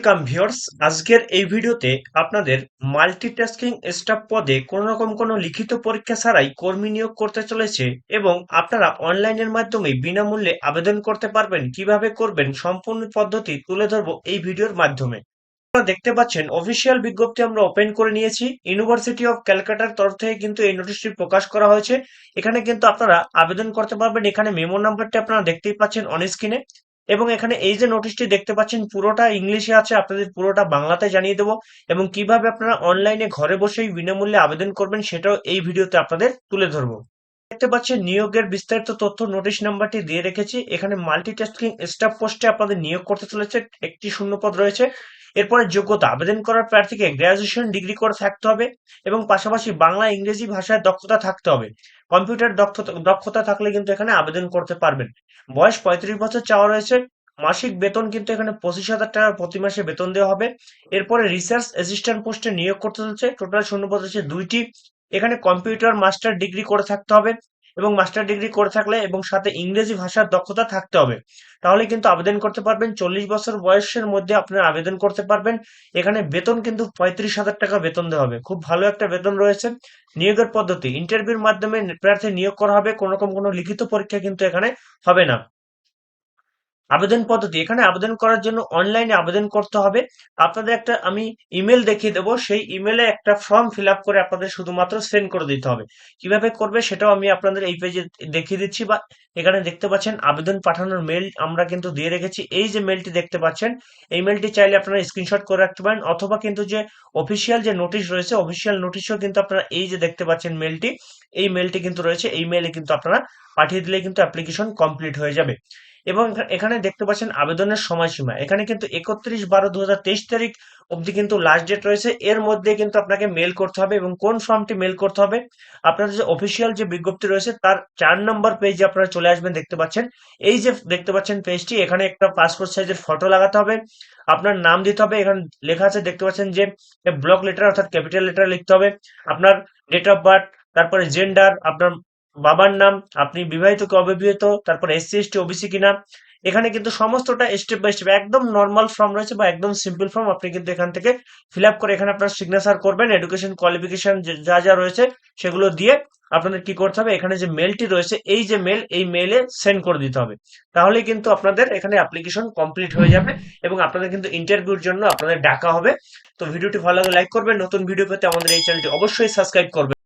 Welcome viewers আজকের এই ভিডিওতে আপনাদের মাল্টিটাস্কিং স্টাফ পদে কোনো রকম কোনো লিখিত পরীক্ষা ছাড়াই কর্মী নিয়োগ করতে চলেছে এবং আপনারা অনলাইনের মাধ্যমে বিনামূল্যে আবেদন করতে পারবেন, কীভাবে করবেন সম্পূর্ণ পদ্ধতি তুলে ধরবো এই ভিডিওর মাধ্যমে। আপনারা দেখতে পাচ্ছেন অফিসিয়াল বিজ্ঞপ্তি আমরা ওপেন করে নিয়েছি। ইউনিভার্সিটি অফ ক্যালকাটার তরফ থেকে কিন্তু এই নোটিশটি প্রকাশ করা হয়েছে। এখানে কিন্তু আপনারা আবেদন করতে পারবেন। এখানে মেমো নাম্বারটি আপনারা দেখতেই পাচ্ছেন অন এবং এখানে এই যে নোটিশটি দেখতে পাচ্ছেন, পুরোটা ইংলিশে আছে, আপনাদের পুরোটা বাংলাতে জানিয়ে দেবো। এবং কীভাবে আপনারা অনলাইনে ঘরে বসেই বিনামূল্যে আবেদন করবেন, সেটাও এই ভিডিওতে আপনাদের তুলে ধরবো। দেখতে পাচ্ছেন, নিয়োগের বিস্তারিত তথ্য নোটিশ নাম্বারটি দিয়ে রেখেছি। এখানে মাল্টিটাস্কিং স্টাফ পোস্টে আপনাদের নিয়োগ করতে চলেছে, একটি শূন্যপদ রয়েছে। এরপরে যোগ্যতা, আবেদন করার প্রার্থীকে গ্রাজুয়েশন ডিগ্রি করে থাকতে হবে এবং পাশাপাশি বাংলা ইংরেজি ভাষায় দক্ষতা থাকতে হবে। কম্পিউটার দক্ষতা থাকলে কিন্তু এখানে আবেদন করতে পারবেন। বয়স পঁয়ত্রিশ বছর চাওয়া রয়েছে। মাসিক বেতন কিন্তু এখানে পঁচিশ হাজার টাকা প্রতি মাসে বেতন দেওয়া হবে। এরপরে রিসার্চ অ্যাসিস্ট্যান্ট পোস্টে নিয়োগ করতে চলছে টোটাল শূন্যপদ হচ্ছে দুইটি। এখানে কম্পিউটার মাস্টার ডিগ্রি করে থাকতে হবে। এবং মাস্টার ডিগ্রি করে থাকলে এবং সাথে ইংরেজি ভাষার দক্ষতা থাকতে হবে। তাহলে কিন্তু আবেদন করতে পারবেন, চল্লিশ বছর বয়সের মধ্যে আপনারা আবেদন করতে পারবেন। এখানে বেতন কিন্তু পঁয়ত্রিশ হাজার টাকা বেতন দেওয়া হবে। খুব ভালো একটা বেতন রয়েছে। নিয়োগের পদ্ধতি ইন্টারভিউর মাধ্যমে প্রার্থী নিয়োগ করা হবে, কোনো রকম কোনো লিখিত পরীক্ষা কিন্তু এখানে হবে না। আবেদন পদ্ধতি। এখানে আবেদন করার জন্য অনলাইনে আবেদন করতে হবে। আপনাদের একটা আমি ইমেল দেখিয়ে দেবো। সেই ইমেলে একটা ফর্ম ফিল আপ করে আপনাদের শুধুমাত্র সেন্ড করে দিতে হবে। কীভাবে করবে সেটাও আমি আপনাদের এই পেজে দেখিয়ে দিচ্ছি বা এখানে দেখতে পাচ্ছেন আবেদন পাঠানোর মেল আমরা কিন্তু দিয়ে রেখেছি। এই যে মেলটি দেখতে পাচ্ছেন, এই মেলটি চাইলে আপনারা স্ক্রিনশট করে রাখতে পারেন অথবা কিন্তু যে অফিসিয়াল যে নোটিশ রয়েছে অফিসিয়াল নোটিশও কিন্তু আপনারা এই যে দেখতে পাচ্ছেন মেলটি এই মেলটি কিন্তু রয়েছে। এই মেলে কিন্তু আপনারা পাঠিয়ে দিলে কিন্তু অ্যাপ্লিকেশন কমপ্লিট হয়ে যাবে। এবং এখানে দেখতে পাচ্ছেন আবেদনের সময়সীমা। এখানে কিন্তু একত্রিশ বারো দু তারিখ অবধি কিন্তু লাস্ট ডেট রয়েছে। এর মধ্যে কিন্তু আপনাকে মেল করতে হবে এবং কোন ফর্মটি মেল করতে হবে, আপনাদের যে অফিসিয়াল যে বিজ্ঞপ্তি রয়েছে তার চার নম্বর পেজে আপনারা চলে আসবেন দেখতে পাচ্ছেন। এই যে দেখতে পাচ্ছেন পেজটি এখানে একটা পাসপোর্ট সাইজের ফটো লাগাতে হবে, আপনার নাম দিতে হবে, এখানে লেখা আছে দেখতে পাচ্ছেন যে ব্লক লেটার অর্থাৎ ক্যাপিটাল লেটার লিখতে হবে, আপনার ডেট অফ বার্থ তারপরে জেন্ডার আপনার বাবার নাম, আপনি বিবাহিত কি অবিবাহিত তারপর এসসি এসটি ওবিসি কিনা, এখানে কিন্তু সমস্তটা স্টেপ বাই স্টেপ একদম নর্মাল ফর্ম রয়েছে বা একদম সিম্পল ফর্ম আপনি কিন্তু এখান থেকে ফিল আপ করে এখানে আপনার সিগনেচার করবেন এডুকেশন কোয়ালিফিকেশন যা যা রয়েছে সেগুলো দিয়ে আপনাদের কি করতে হবে, এখানে যে মেলটি রয়েছে, এই যে মেল এই মেলে সেন্ড করে দিতে হবে। তাহলে কিন্তু আপনাদের এখানে অ্যাপ্লিকেশন কমপ্লিট হয়ে যাবে এবং আপনাদের কিন্তু ইন্টারভিউর জন্য আপনাদের ডাকা হবে। তো ভিডিওটি ভালো লাগলে লাইক করবেন, নতুন ভিডিও পেতে আমাদের এই চ্যানেলটি অবশ্যই সাবস্ক্রাইব করবেন।